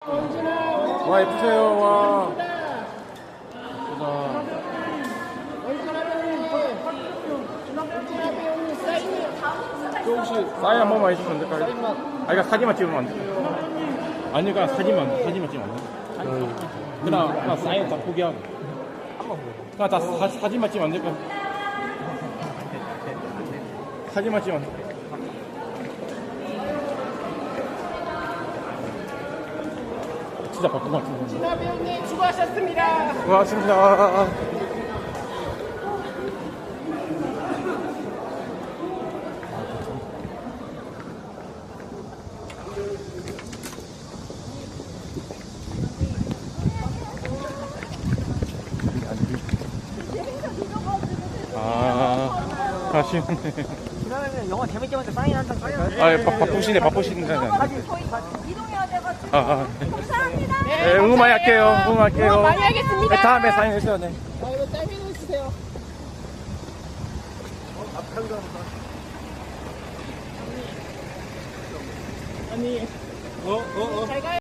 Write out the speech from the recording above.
와 예쁘세요 와또 혹시 사인 한 번만 해주시면 안 될까요? 아 그러니까 사진만 찍으면 안 될까요? 아니 그러니까 사진만 사진만 찍으면 안 돼요? 그냥 그냥 사인 다 포기하고 그냥 다 사, 사진만 찍으면 안 될까요? 사진만 찍으면 안 될까요? 진짜 바쁜 것 같은데 진아 배우님 수고하셨습니다. 고맙습니다. 아, 아쉽네. 그러면 영화 재밌게 봤는데 사인 한장 써요. 아, 바, 바쁘시네, 바쁘시네. 이동해야 돼가지고 아, 아. 감사합니다. 네, 응원 많이 할게요. 응원 할게요. 응원 많이 하겠습니다. 네, 다음에 사인해주세요, 네. 아, 이거 짧게 해주세요. 아니, 어, 어, 어. 잘 가요.